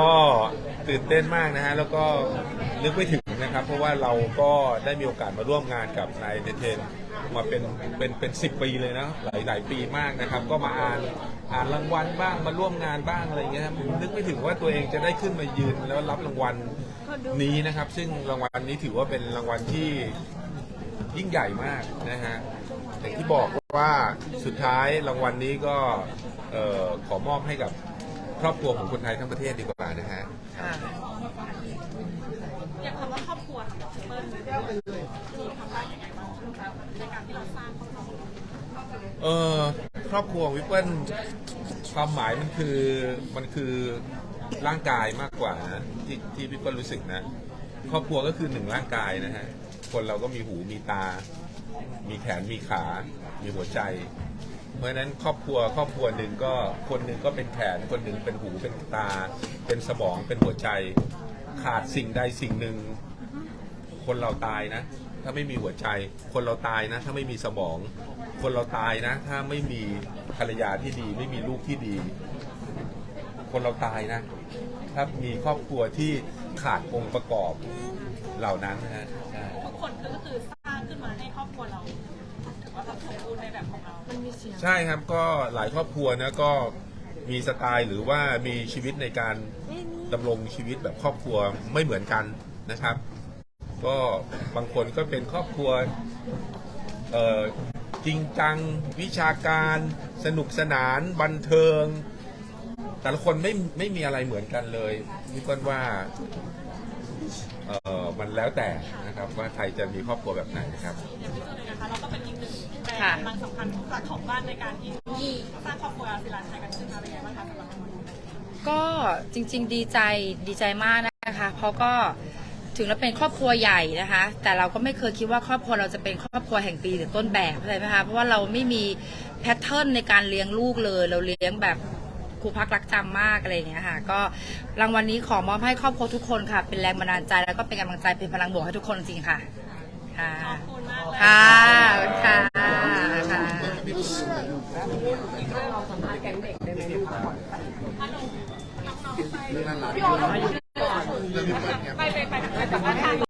็ตื่นเต้นมากนะฮะ แล้วก็นึกไม่ถึงนะครับ เพราะว่าเราก็ได้มีโอกาสมาร่วมงานกับนายเดเทนมาเป็นเป็นเป็นสิปีเลยนะหลายหลายปีมากนะครับ ก็มาอ่านอ่านรางวัลบ้างมาร่วมงานบ้างอะไรเงี้ยผมนึกไม่ถึงว่าตัวเองจะได้ขึ้นมายืนแล้วรับรางวัลนี้นะครับ ซึ่งรางวัลนี้ถือว่าเป็นรางวัลที่ยิ่งใหญ่มากนะฮะอย่างที่บอกว่าสุดท้ายรางวัลนี้ก็ออขอมอบให้กับ ครอบครัวของคนไทยทั้งประเทศดีกว่านะฮะค่ะอย่างคำว่าครอบครัวสำหรับเปิ้ลมีความหมายยังไงบ้างครับในการที่เราสร้างครอบครัวเออครอบครัววิปเปิลความหมายมันคือมันคือร่างกายมากกว่านะที่ที่วิปเปิลรู้สึกนะ ครอบครัวก็คือหนึ่งร่างกายนะฮะคนเราก็มีหูมีตา มีแขนมีขา มีหัวใจ เพราะฉะนั้นครอบครัวครอบครัวหนึ่งก็คนหนึ่งก็เป็นแขนคนหนึ่งเป็นหูเป็นตา เป็นสมองเป็นหัวใจ ขาดสิ่งใดสิ่งหนึ่ง คนเราตายนะ ถ้าไม่มีหัวใจ คนเราตายนะ ถ้าไม่มีสมอง คนเราตายนะ ถ้าไม่มีภรรยาที่ดี ไม่มีลูกที่ดี คนเราตายนะ ถ้ามีครอบครัวที่ขาดองค์ประกอบเหล่านั้นนะฮะใช่ ทุกคนก็คือสร้างขึ้นมาให้ครอบครัวเรา ใช่ครับก็หลายครอบครัวนะก็มีสไตล์หรือว่ามีชีวิตในการดำรงชีวิตแบบครอบครัวไม่เหมือนกันนะครับ ก็บางคนก็เป็นครอบครัวจริงจังวิชาการสนุกสนานบันเทิง แต่ละคนไม่ไม่มีอะไรเหมือนกันเลยนี่ก็ว่า เออมันแล้วแต่นะครับว่าใครจะมีครอบครัวแบบไหนครับ อย่างที่เจอเลยนะคะเราก็เป็นอีกหนึ่งแรงค่ะกำลังสำคัญหลักของบ้านในการที่สร้างครอบครัวศิลาชัยกันขึ้นมาเป็นไงบ้างคะสำหรับเราก็จริง ๆ ดีใจดีใจมากนะคะเพราะก็ถึงเราเป็นครอบครัวใหญ่นะคะ แต่เราก็ไม่เคยคิดว่าครอบครัวเราจะเป็นครอบครัวแห่งปีหรือต้นแบบเข้าใจไหมคะเพราะว่าเราไม่มีแพทเทิร์นในการเลี้ยงลูกเลย เราเลี้ยงแบบ ครูพักรักจำมากอะไรอย่างเงี้ยค่ะ ก็รางวัลนนี้ขอมอบให้ครอบครัวทุกคนค่ะ เป็นแรงบันดาลใจแล้วก็เป็นกำลังใจเป็นพลังบวกให้ทุกคนจริงค่ะ ค่ะ ค่ะค่ะค่ะไปไ